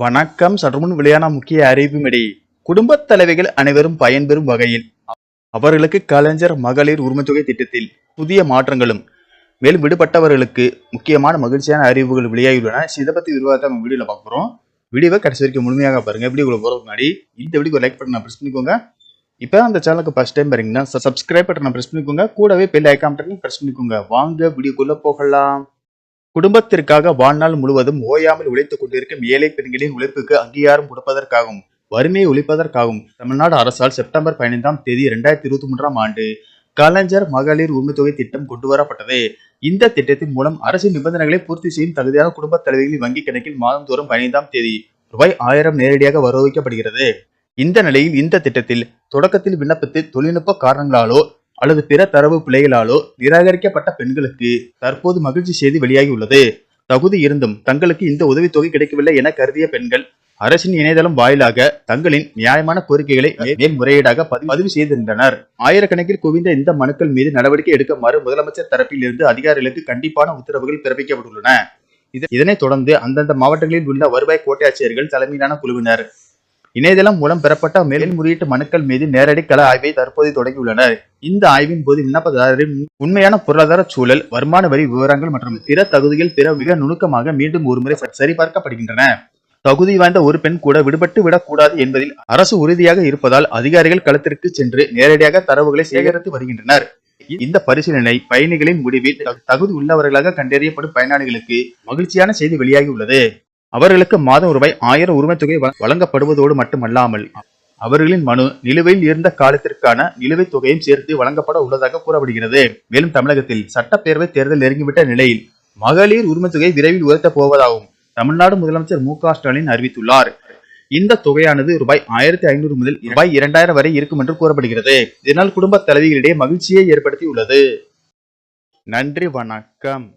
வணக்கம். சற்றுமுன் வெளியான முக்கிய அறிவிப்புமிடி குடும்பத் தலைவிகள் அனைவரும் பயன்பெறும் வகையில் அவர்களுக்கு கலைஞர் மகளிர் உரிமைத்தொகை திட்டத்தில் புதிய மாற்றங்களும் மேலும் விடுபட்டவர்களுக்கு முக்கியமான மகிழ்ச்சியான அறிவுகள் வெளியாகியுள்ளன. இதை பத்தி விரிவாக நம்ம வீடியோல பார்க்குறோம் வீடியோவை கடைசி வரைக்கும் முழுமையாக பாருங்க. வீடியோக்குள்ள போறதுக்கு முன்னாடி இந்த வீடியோ லைக் பண்ண ப்ரெஸ் பண்ணிக்கோங்க. இப்போ அந்த சேனலுக்கு ஃபர்ஸ்ட் டைம் பாருங்கன்னா சப்ஸ்கிரைப் பட்டனை ப்ரெஸ் பண்ணிக்கோங்க. கூடவே பெல் ஐக்கான் பட்டனையும் ப்ரெஸ் பண்ணிக்கோங்க. வாங்க வீடியோக்குள்ளே போகலாம். குடும்பத்திற்காக வாழ்நாள் முழுவதும் ஓயாமல் உழைத்துக் கொண்டிருக்கும் ஏழை பெண்களின் உழைப்புக்கு அங்கீகாரம் கொடுப்பதற்காகவும் வறுமையை ஒழிப்பதற்காகவும் தமிழ்நாடு அரசால் செப்டம்பர் பதினைந்தாம் தேதி இரண்டாயிரத்தி இருபத்தி மூன்றாம் ஆண்டு கலைஞர் மகளிர் உரிமைத்தொகை திட்டம் கொண்டு வரப்பட்டது. இந்த திட்டத்தின் மூலம் அரசு நிபந்தனைகளை பூர்த்தி செய்யும் தகுதியான குடும்ப தலைவிகளின் வங்கி கணக்கில் மாதந்தோறும் பதினைந்தாம் தேதி ரூபாய் ஆயிரம் நேரடியாக வரவழைக்கப்படுகிறது. இந்த நிலையில் இந்த திட்டத்தில் தொடக்கத்தில் விண்ணப்பித்து தொழில்நுட்ப காரணங்களாலோ அல்லது பிற தரவு பிழைகளாலோ நிராகரிக்கப்பட்ட பெண்களுக்கு தற்போது மகிழ்ச்சி செய்தி வெளியாகியுள்ளது. தகுதி இருந்தும் தங்களுக்கு இந்த உதவித்தொகை கிடைக்கவில்லை என கருதிய பெண்கள் அரசின் இணையதளம் வாயிலாக தங்களின் நியாயமான கோரிக்கைகளை மேல்முறையீடாக பதிவு செய்திருந்தனர். ஆயிரக்கணக்கில் குவிந்த இந்த மனுக்கள் மீது நடவடிக்கை எடுக்குமாறு முதலமைச்சர் தரப்பில் இருந்து அதிகாரிகளுக்கு கண்டிப்பான உத்தரவுகள் பிறப்பிக்கப்பட்டுள்ளன. இதனைத் தொடர்ந்து அந்தந்த மாவட்டங்களில் உள்ள வருவாய் கோட்டாட்சியர்கள் தலைமையிலான குழுவினர் இணையதளம் மூலம் பெறப்பட்ட மேல்முறையீட்டு மனுக்கள் மீது நேரடி கள ஆய்வை தற்போது தொடங்கியுள்ளனர். இந்த ஆய்வின் போது விண்ணப்பதாரரின் உண்மையான பொருளாதார சூழல் வருமான வரி விவரங்கள் மற்றும் பிற தகுதிகள் பிற மிக நுணுக்கமாக மீண்டும் ஒருமுறை சரிபார்க்கப்படுகின்றன. தகுதி வாய்ந்த ஒரு பெண் கூட விடுபட்டு விடக்கூடாது என்பதில் அரசு உறுதியாக இருப்பதால் அதிகாரிகள் களத்திற்கு சென்று நேரடியாக தரவுகளை சேகரித்து வருகின்றனர். இந்த பரிசீலனை பயணிகளின் முடிவில் தகுதி உள்ளவர்களாக கண்டறியப்படும் பயனாளிகளுக்கு மகிழ்ச்சியான செய்தி வெளியாகியுள்ளது. அவர்களுக்கு மாதம் ரூபாய் ஆயிரம் உரிமைத்தொகை தொகை வழங்கப்படுவதோடு மட்டுமல்லாமல் அவர்களின் மனு நிலுவையில் இருந்த காலத்திற்கான நிலுவைத் தொகையும் சேர்த்து வழங்கப்பட உள்ளதாக கூறப்படுகிறது. மேலும் தமிழகத்தில் சட்டப்பேரவை தேர்தல் நெருங்கிவிட்ட நிலையில் மகளிர் உரிமை தொகை விரைவில் உயர்த்தப் போவதாகவும் தமிழ்நாடு முதலமைச்சர் மு க ஸ்டாலின் அறிவித்துள்ளார். இந்த தொகையானது ரூபாய் ஆயிரத்தி ஐநூறு முதல் ரூபாய் இரண்டாயிரம் வரை இருக்கும் என்று கூறப்படுகிறது. இதனால் குடும்ப தலைவிகளிடையே மகிழ்ச்சியை ஏற்படுத்தியுள்ளது. நன்றி வணக்கம்.